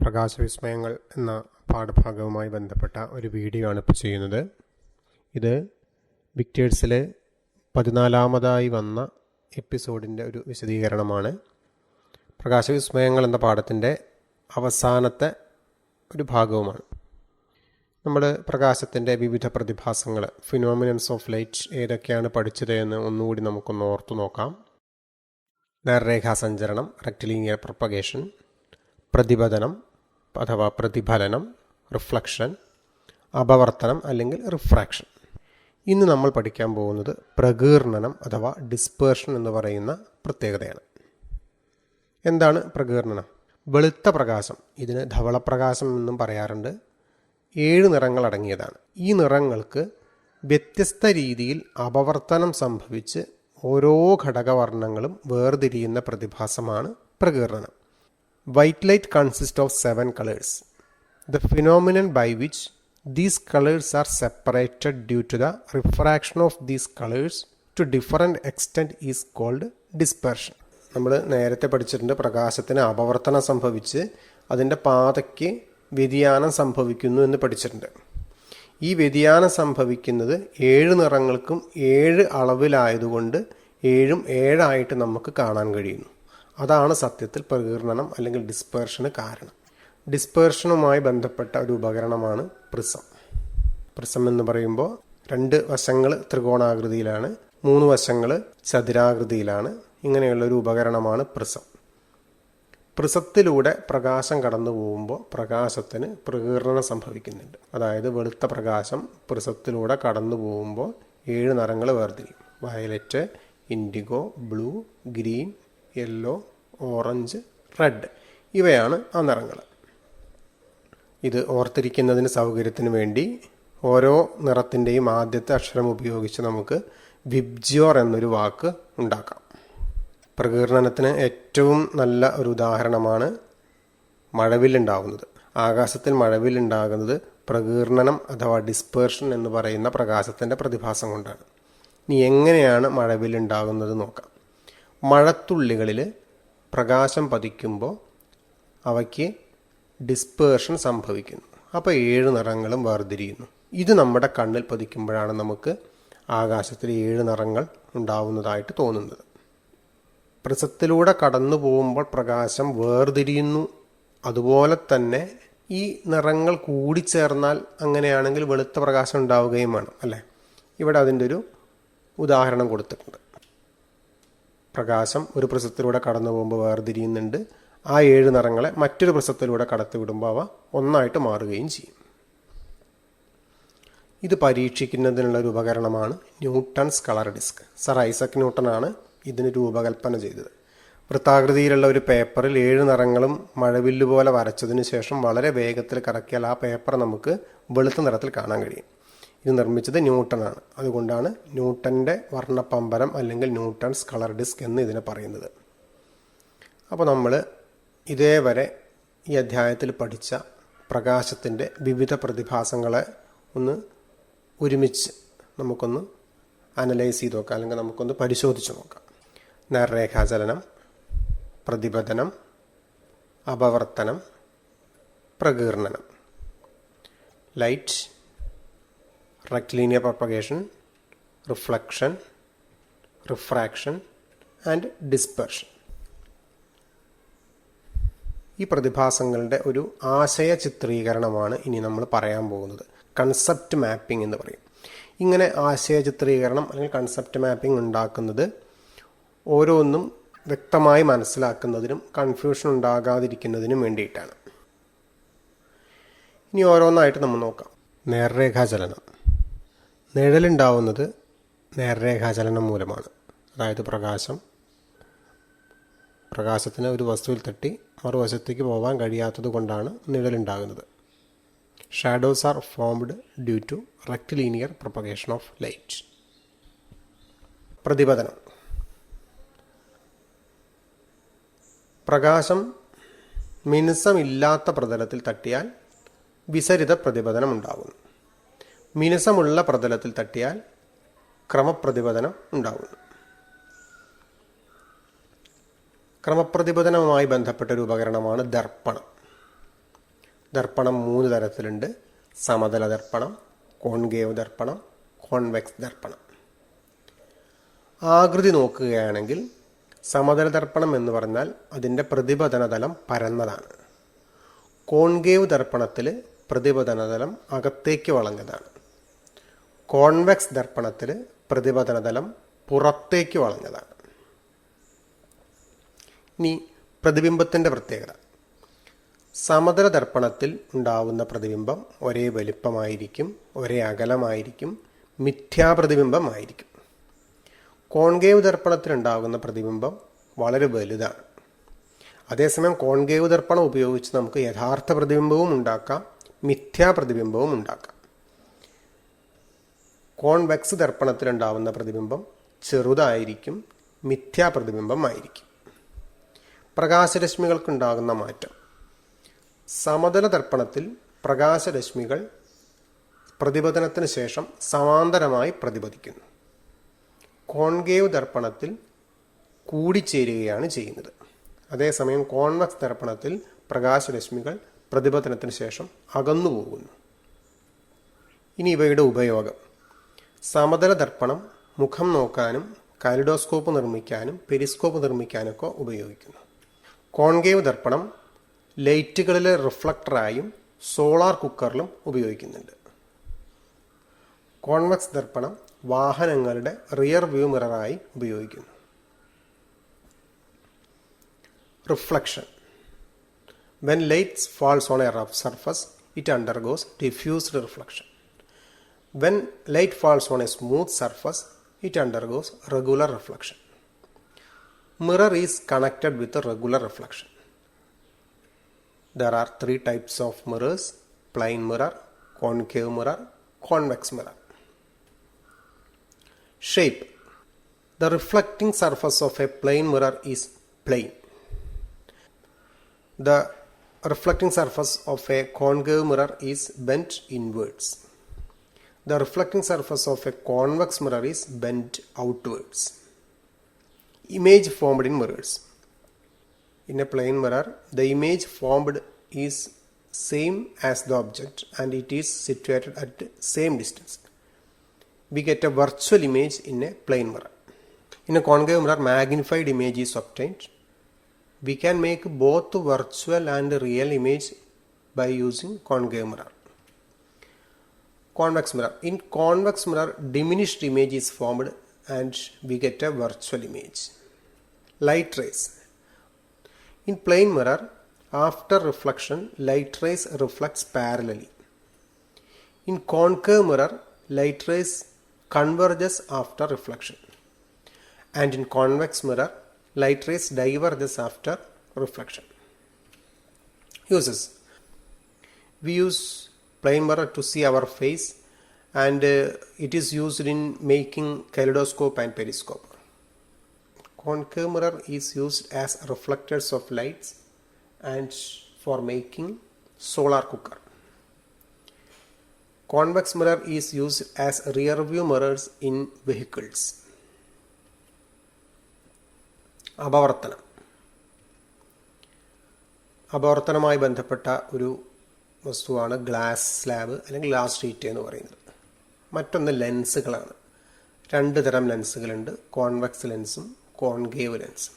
പ്രകാശവിസ്മയങ്ങൾ എന്ന പാഠഭാഗവുമായി ബന്ധപ്പെട്ട ഒരു വീഡിയോ ആണ് ഇപ്പോൾ ചെയ്യുന്നത്. ഇത് വിക്ടേഴ്സിലെ പതിനാലാമതായി വന്ന എപ്പിസോഡിന്റെ ഒരു വിശദീകരണമാണ്. പ്രകാശവിസ്മയങ്ങൾ എന്ന പാഠത്തിന്റെ അവസാനത്തെ ഒരു ഭാഗവുമാണ്. നമ്മൾ പ്രകാശത്തിന്റെ വിവിധ പ്രതിഭാസങ്ങൾ ഫിനോമിനൻസ് ഓഫ് ലൈറ്റ് ഏതൊക്കെയാണ് പഠിച്ചത് എന്ന് ഒന്നുകൂടി നമുക്കൊന്ന് ഓർത്തു നോക്കാം. നേർരേഖാസഞ്ചരണം റെക്ടിലീനിയർ പ്രൊപ്പഗേഷൻ പ്രതിപതനം അഥവാ പ്രതിഫലനം റിഫ്ലക്ഷൻ അപവർത്തനം അല്ലെങ്കിൽ റിഫ്രാക്ഷൻ. ഇന്ന് നമ്മൾ പഠിക്കാൻ പോകുന്നത് പ്രകീർണനം അഥവാ ഡിസ്പേർഷൻ എന്ന് പറയുന്ന പ്രത്യേകതയാണ്. എന്താണ് പ്രകീർണനം? വെളുത്ത പ്രകാശം ഇതിന് ധവളപ്രകാശം എന്നും പറയാറുണ്ട് ഏഴ് നിറങ്ങൾ അടങ്ങിയതാണ്. ഈ നിറങ്ങൾക്ക് വ്യത്യസ്ത രീതിയിൽ അപവർത്തനം സംഭവിച്ച് ഓരോ ഘടകവർണങ്ങളും വേർതിരിയുന്ന പ്രതിഭാസമാണ് പ്രകീർണനം. White light consists of seven colors. The phenomenon by which these colors are separated due to the refraction of these colors to different extent is called dispersion നമ്മൾ നേരത്തെ പഠിച്ചിട്ടുണ്ട് പ്രകാശത്തിന് അപവർത്തനം സംഭവിച്ച് അതിന്റെ പാതയ്ക്ക് വ്യതിയാനം സംഭവിക്കുന്നു എന്ന് പഠിച്ചിട്ടുണ്ട്. ഈ വ്യതിയാനം സംഭവിക്കുന്നത് ഏഴ് നിറങ്ങൾക്കും ഏഴ് അളവിലായതുകൊണ്ട് ഏഴും ഏഴായിട്ട് നമുക്ക് കാണാൻ കഴിയുന്നു. അതാണ് സത്യത്തിൽ പ്രകീർണനം അല്ലെങ്കിൽ ഡിസ്പേർഷന് കാരണം. ഡിസ്പേർഷനുമായി ബന്ധപ്പെട്ട ഒരു ഉപകരണമാണ് പ്രിസം പ്രിസം എന്ന് പറയുമ്പോൾ രണ്ട് വശങ്ങൾ ത്രികോണാകൃതിയിലാണ് മൂന്ന് വശങ്ങൾ ചതുരാകൃതിയിലാണ്. ഇങ്ങനെയുള്ള ഒരു ഉപകരണമാണ് പ്രിസം പ്രിസത്തിലൂടെ പ്രകാശം കടന്നു പോകുമ്പോൾ പ്രകാശത്തിന് പ്രകീർണനം സംഭവിക്കുന്നുണ്ട്. അതായത് വെളുത്ത പ്രകാശം പ്രിസത്തിലൂടെ കടന്നു പോകുമ്പോൾ ഏഴ് നിറങ്ങൾ വേർതിരിക്കും violet indigo blue green yellow orange red ഇവയാണ് ആ നിറങ്ങൾ. ഇത് ഓർത്തിരിക്കുന്നതിന് സൗകര്യത്തിന് വേണ്ടി ഓരോ നിറത്തിന്റെയും ആദ്യത്തെ അക്ഷരം ഉപയോഗിച്ച് നമുക്ക് വിബ്ജിയോർ എന്നൊരു വാക്ക് ഉണ്ടാക്കാം. പ്രകീർണനത്തിന് ഏറ്റവും നല്ല ഒരു ഉദാഹരണമാണ് മഴവില്ലുണ്ടാകുന്നത് ആകാശത്തിൽ മഴവില്ലുണ്ടാകുന്നത് പ്രകീർണനം അഥവാ ഡിസ്പേർഷൻ എന്ന് പറയുന്ന പ്രകാശത്തിന്റെ പ്രതിഭാസം കൊണ്ടാണ്. ഇനി എങ്ങനെയാണ് മഴവില്ലുണ്ടാകുന്നത് നോക്കാം. മഴത്തുള്ളികളിൽ പ്രകാശം പതിക്കുമ്പോൾ അവയ്ക്ക് ഡിസ്പേർഷൻ സംഭവിക്കുന്നു. അപ്പോൾ ഏഴ് നിറങ്ങളും വേർതിരിയുന്നു. ഇത് നമ്മുടെ കണ്ണിൽ പതിക്കുമ്പോഴാണ് നമുക്ക് ആകാശത്തിൽ ഏഴ് നിറങ്ങൾ ഉണ്ടാവുന്നതായിട്ട് തോന്നുന്നത്. പ്രിസത്തിലൂടെ കടന്നു പോകുമ്പോൾ പ്രകാശം വേർതിരിയുന്നു. അതുപോലെ തന്നെ ഈ നിറങ്ങൾ കൂടിച്ചേർന്നാൽ അങ്ങനെയാണെങ്കിൽ വെളുത്ത പ്രകാശം ഉണ്ടാവുകയും വേണം അല്ലേ? ഇവിടെ അതിന്റെ ഒരു ഉദാഹരണം കൊടുത്തിട്ടുണ്ട്. പ്രകാശം ഒരു പ്രസത്തിലൂടെ കടന്നു പോകുമ്പോൾ വേർതിരിയുന്നുണ്ട്. ആ ഏഴ് നിറങ്ങളെ മറ്റൊരു പ്രസത്തിലൂടെ കടത്തിവിടുമ്പോൾ അവ ഒന്നായിട്ട് മാറുകയും ചെയ്യും. ഇത് പരീക്ഷിക്കുന്നതിനുള്ള ഒരു ഉപകരണമാണ് Newton's colour disc. Sir Isaac ന്യൂട്ടനാണ് ഇതിന് രൂപകൽപ്പന ചെയ്തത്. വൃത്താകൃതിയിലുള്ള ഒരു പേപ്പറിൽ ഏഴ് നിറങ്ങളും മഴവില്ല് പോലെ വരച്ചതിന് ശേഷം വളരെ വേഗത്തിൽ കറക്കിയാൽ ആ പേപ്പർ നമുക്ക് വെളുത്ത നിറത്തിൽ കാണാൻ കഴിയും. ഇത് നിർമ്മിച്ചത് ന്യൂട്ടനാണ്. അതുകൊണ്ടാണ് ന്യൂട്ടന്റെ വർണപ്പമ്പരം അല്ലെങ്കിൽ ന്യൂട്ടൺസ് കളർ ഡിസ്ക് എന്ന് ഇതിനെ പറയുന്നത്. അപ്പോൾ നമ്മൾ ഇതേവരെ ഈ അധ്യായത്തിൽ പഠിച്ച പ്രകാശത്തിന്റെ വിവിധ പ്രതിഭാസങ്ങളെ ഒന്ന് ഒരുമിച്ച് നമുക്കൊന്ന് അനലൈസ് ചെയ്ത് നോക്കാം. അല്ലെങ്കിൽ നമുക്കൊന്ന് പരിശോധിച്ച് നോക്കാം. നേർരേഖാചലനം പ്രതിപതനം അപവർത്തനം പ്രകീർണനം. Light rectilinear propagation, reflection, refraction and dispersion ഈ പ്രതിഭാസങ്ങളുടെ ഒരു ആശയ ചിത്രീകരണമാണ് ഇനി നമ്മൾ പറയാൻ പോകുന്നത്. കൺസെപ്റ്റ് മാപ്പിംഗ് എന്ന് പറയും. ഇങ്ങനെ ആശയ ചിത്രീകരണം അല്ലെങ്കിൽ കൺസെപ്റ്റ് മാപ്പിംഗ് ഉണ്ടാക്കുന്നത് ഓരോന്നും വ്യക്തമായി മനസ്സിലാക്കുന്നതിനും കൺഫ്യൂഷൻ ഉണ്ടാകാതിരിക്കുന്നതിനും വേണ്ടിയിട്ടാണ്. ഇനി ഓരോന്നായിട്ട് നമ്മൾ നോക്കാം. നേർരേഖാചലനം. നിഴലുണ്ടാവുന്നത് നേർരേഖാചലനം മൂലമാണ്. അതായത് പ്രകാശം പ്രകാശത്തിന് ഒരു വസ്തുവിൽ തട്ടി മറുവശത്തേക്ക് പോകാൻ കഴിയാത്തത് കൊണ്ടാണ് നിഴലുണ്ടാകുന്നത്. Shadows are formed due to rectilinear propagation of light പ്രതിപതനം പ്രകാശം മിനുസമില്ലാത്ത പ്രതലത്തിൽ തട്ടിയാൽ വിസരിത പ്രതിപതനം ഉണ്ടാകുന്നു. മിനുസമുള്ള പ്രതലത്തിൽ തട്ടിയാൽ ക്രമപ്രതിപതനം ഉണ്ടാകുന്നു ക്രമപ്രതിപതനവുമായി ബന്ധപ്പെട്ട ഒരു ഉപകരണമാണ് ദർപ്പണം. ദർപ്പണം മൂന്ന് തരത്തിലുണ്ട്. സമതല ദർപ്പണം കോൺഗേവ് ദർപ്പണം കോൺവെക്സ് ദർപ്പണം. ആകൃതി നോക്കുകയാണെങ്കിൽ സമതല ദർപ്പണം എന്ന് പറഞ്ഞാൽ അതിന്റെ പ്രതിപതനതലം പരന്നതാണ്. കോൺഗേവ് ദർപ്പണത്തിൽ പ്രതിപതനതലം അകത്തേക്ക് വളഞ്ഞതാണ്. കോൺവെക്സ് ദർപ്പണത്തിൽ പ്രതിപതനതലം പുറത്തേക്ക് വളഞ്ഞതാണ്. ഇനി പ്രതിബിംബത്തിന്റെ പ്രത്യേകത. സമതല ദർപ്പണത്തിൽ ഉണ്ടാവുന്ന പ്രതിബിംബം ഒരേ വലിപ്പമായിരിക്കും ഒരേ അകലമായിരിക്കും മിഥ്യാപ്രതിബിംബമായിരിക്കും. കോൺകേവ് ദർപ്പണത്തിൽ ഉണ്ടാകുന്ന പ്രതിബിംബം വളരെ വലുതാണ്. അതേസമയം കോൺകേവ് ദർപ്പണം ഉപയോഗിച്ച് നമുക്ക് യഥാർത്ഥ പ്രതിബിംബവും ഉണ്ടാക്കാം മിഥ്യാപ്രതിബിംബവും ഉണ്ടാക്കാം. കോൺവെക്സ് ദർപ്പണത്തിലുണ്ടാവുന്ന പ്രതിബിംബം ചെറുതായിരിക്കും മിഥ്യാപ്രതിബിംബമായിരിക്കും. പ്രകാശരശ്മികൾക്കുണ്ടാകുന്ന മാറ്റം. സമതല ദർപ്പണത്തിൽ പ്രകാശരശ്മികൾ പ്രതിപതനത്തിന് ശേഷം സമാന്തരമായി പ്രതിപതിക്കുന്നു. കോൺഗേവ് ദർപ്പണത്തിൽ കൂടിച്ചേരുകയാണ് ചെയ്യുന്നത്. അതേസമയം കോൺവെക്സ് ദർപ്പണത്തിൽ പ്രകാശരശ്മികൾ പ്രതിപതനത്തിന് ശേഷം അകന്നു പോകുന്നു ഇനി ഇവയുടെ ഉപയോഗം. സമതല ദർപ്പണം മുഖം നോക്കാനും കാലിഡോസ്കോപ്പ് നിർമ്മിക്കാനും പെരിസ്കോപ്പ് നിർമ്മിക്കാനൊക്കെ ഉപയോഗിക്കുന്നു. കോൺകേവ് ദർപ്പണം ലൈറ്റുകളിലെ റിഫ്ലക്ടറായും സോളാർ കുക്കറിലും ഉപയോഗിക്കുന്നുണ്ട്. കോൺവെക്സ് ദർപ്പണം വാഹനങ്ങളുടെ റിയർ വ്യൂ മിററായി ഉപയോഗിക്കുന്നു. Reflection. When lights falls on a rough surface it undergoes diffused reflection When light falls on a smooth surface, it undergoes regular reflection. Mirror is connected with a regular reflection. There are three types of mirrors plane mirror, concave mirror, convex mirror. Shape The reflecting surface of a plane mirror is plane. The reflecting surface of a concave mirror is bent inwards the reflecting surface of a convex mirror is bent outwards. Image formed in mirrors. In a plane mirror the image formed is same as the object and it is situated at the same distance. We get a virtual image in a plane mirror. In a concave mirror magnified image is obtained. We can make both virtual and real image by using concave mirror convex mirror. In convex mirror diminished image is formed and we get a virtual image. Light rays. In plane mirror after reflection light rays reflects parallelly. In concave mirror light rays converges after reflection. And in convex mirror light rays diverges after reflection. Uses. We use plane mirror to see our face and uh, it is used in making kaleidoscope and periscope concave mirror is used as reflectors of lights and for making solar cooker convex mirror is used as rear view mirrors in vehicles അപവർത്തനം അപവർത്തനവുമായി ബന്ധപ്പെട്ട ഒരു വസ്തുവാണ് glass slab അല്ലെങ്കിൽ glass sheet എന്ന് പറയുന്നത്. മറ്റൊന്ന് ലെൻസുകളാണ്. രണ്ട് തരം ലെൻസുകളുണ്ട്. കോൺവെക്സ് ലെൻസും കോൺകേവ് ലെൻസും.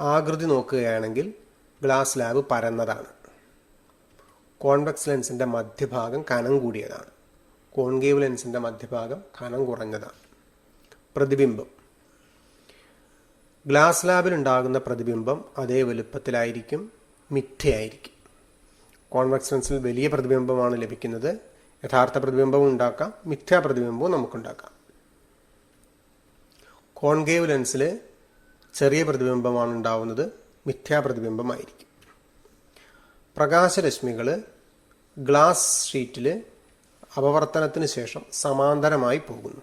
ആകൃതി നോക്കുകയാണെങ്കിൽ ഗ്ലാസ് സ്ലാബ് പരന്നതാണ്. കോൺവെക്സ് ലെൻസിന്റെ മധ്യഭാഗം കനം കൂടിയതാണ്. കോൺകേവ് ലെൻസിന്റെ മധ്യഭാഗം കനം കുറഞ്ഞതാണ്. പ്രതിബിംബം. ഗ്ലാസ് ലാബിലുണ്ടാകുന്ന പ്രതിബിംബം അതേ വലുപ്പത്തിലായിരിക്കും മിഥ്യയായിരിക്കും. കോൺവെക്സ് ലെൻസിൽ വലിയ പ്രതിബിംബമാണ് ലഭിക്കുന്നത്. യഥാർത്ഥ പ്രതിബിംബവും ഉണ്ടാക്കാം മിഥ്യാ പ്രതിബിംബവും നമുക്കുണ്ടാക്കാം. കോൺകേവ് ലെൻസിൽ ചെറിയ പ്രതിബിംബമാണ് ഉണ്ടാവുന്നത് മിഥ്യാ പ്രതിബിംബമായിരിക്കും. പ്രകാശരശ്മികൾ ഗ്ലാസ് ഷീറ്റിൽ അപവർത്തനത്തിന് ശേഷം സമാന്തരമായി പോകുന്നു.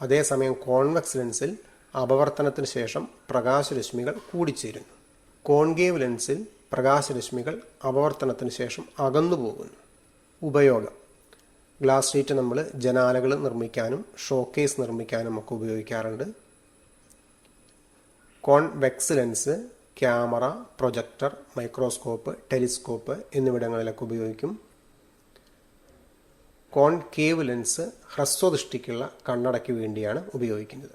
അതേസമയം കോൺവെക്സ് ലെൻസിൽ അപവർത്തനത്തിന് ശേഷം പ്രകാശരശ്മികൾ കൂടിച്ചേരുന്നു. കോൺകേവ് ലെൻസിൽ പ്രകാശരശ്മികൾ അപവർത്തനത്തിന് ശേഷം അകന്നു പോകുന്നു. ഉപയോഗം. ഗ്ലാസ് ഷീറ്റ് നമ്മൾ ജനാലകൾ നിർമ്മിക്കാനും ഷോക്കേസ് നിർമ്മിക്കാനും ഒക്കെ ഉപയോഗിക്കാറുണ്ട്. Convex lens camera projector microscope telescope എന്നിവിടങ്ങളിലൊക്കെ ഉപയോഗിക്കും. കോൺകേവ് ലെൻസ് ഹ്രസ്വദൃഷ്ടിക്കുള്ള കണ്ണടയ്ക്ക് വേണ്ടിയാണ് ഉപയോഗിക്കുന്നത്.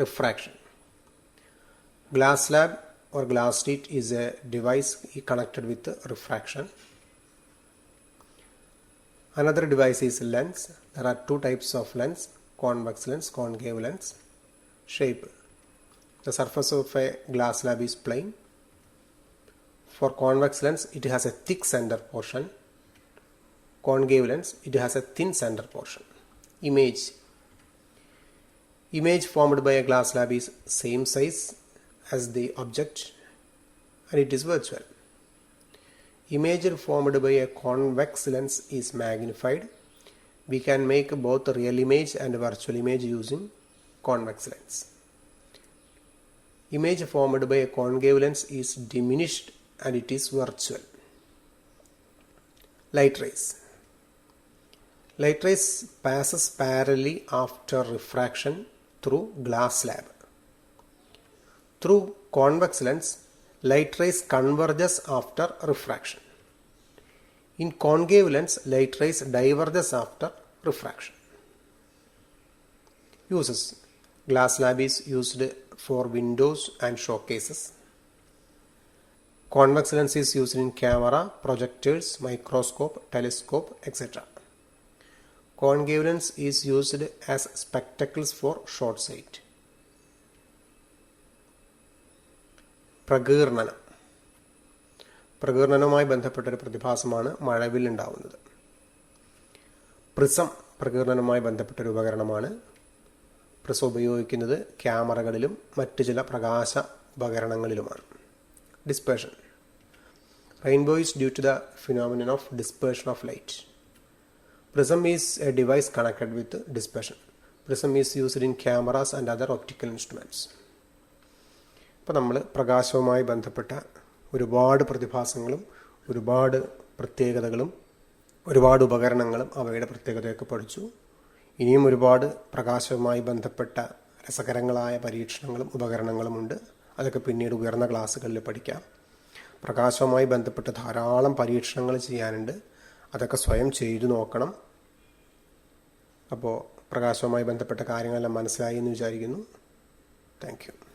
Refraction. Glass slab or glass slit is a device connected with refraction. Another device is lens. There are two types of lens convex lens, concave lens. Shape The surface of a glass slab is plain. For convex lens, it has a thick center portion. Concave lens, it has a thin center portion. Image Image formed by a glass slab is same size as the object and it is virtual. Image formed by a convex lens is magnified. We can make both real image and virtual image using convex lens. Image formed by a concave lens is diminished and it is virtual. Light rays. Light rays passes parallelly after refraction through glass slab. Through convex lens, light rays converges after refraction. In concave lens, light rays diverges after refraction. Uses Glass slab is used for windows and showcases. Convex lens is used in camera, projectors, microscope, telescope, etc. Concave lens is used as spectacles for short sight. പ്രകീർണനം. പ്രകീർണനവുമായി ബന്ധപ്പെട്ടൊരു പ്രതിഭാസമാണ് മഴവിൽ ഉണ്ടാവുന്നത് prism പ്രകീർണനവുമായി ബന്ധപ്പെട്ടൊരു ഉപകരണമാണ് prism ഉപയോഗിക്കുന്നത് ക്യാമറകളിലും മറ്റു ചില പ്രകാശ ഉപകരണങ്ങളിലുമാണ്. Dispersion. Rainbow is due to the phenomenon of dispersion of light. Prism is a device connected with dispersion. Prism is used in cameras and other optical instruments ഇപ്പോൾ നമ്മൾ പ്രകാശവുമായി ബന്ധപ്പെട്ട ഒരുപാട് പ്രതിഭാസങ്ങളും ഒരുപാട് പ്രത്യേകതകളും ഒരുപാട് ഉപകരണങ്ങളും അവയുടെ പ്രത്യേകതയൊക്കെ പഠിച്ചു. ഇനിയും ഒരുപാട് പ്രകാശവുമായി ബന്ധപ്പെട്ട രസകരങ്ങളായ പരീക്ഷണങ്ങളും ഉപകരണങ്ങളുമുണ്ട് അതൊക്കെ പിന്നീട് ഉയർന്ന ക്ലാസ്സുകളിൽ പഠിക്കാം. പ്രകാശവുമായി ബന്ധപ്പെട്ട് ധാരാളം പരീക്ഷണങ്ങൾ ചെയ്യാനുണ്ട്. അതൊക്കെ സ്വയം ചെയ്തു നോക്കണം. അപ്പോൾ പ്രകാശവുമായി ബന്ധപ്പെട്ട കാര്യങ്ങളെല്ലാം മനസ്സിലായി എന്ന് വിചാരിക്കുന്നു. താങ്ക്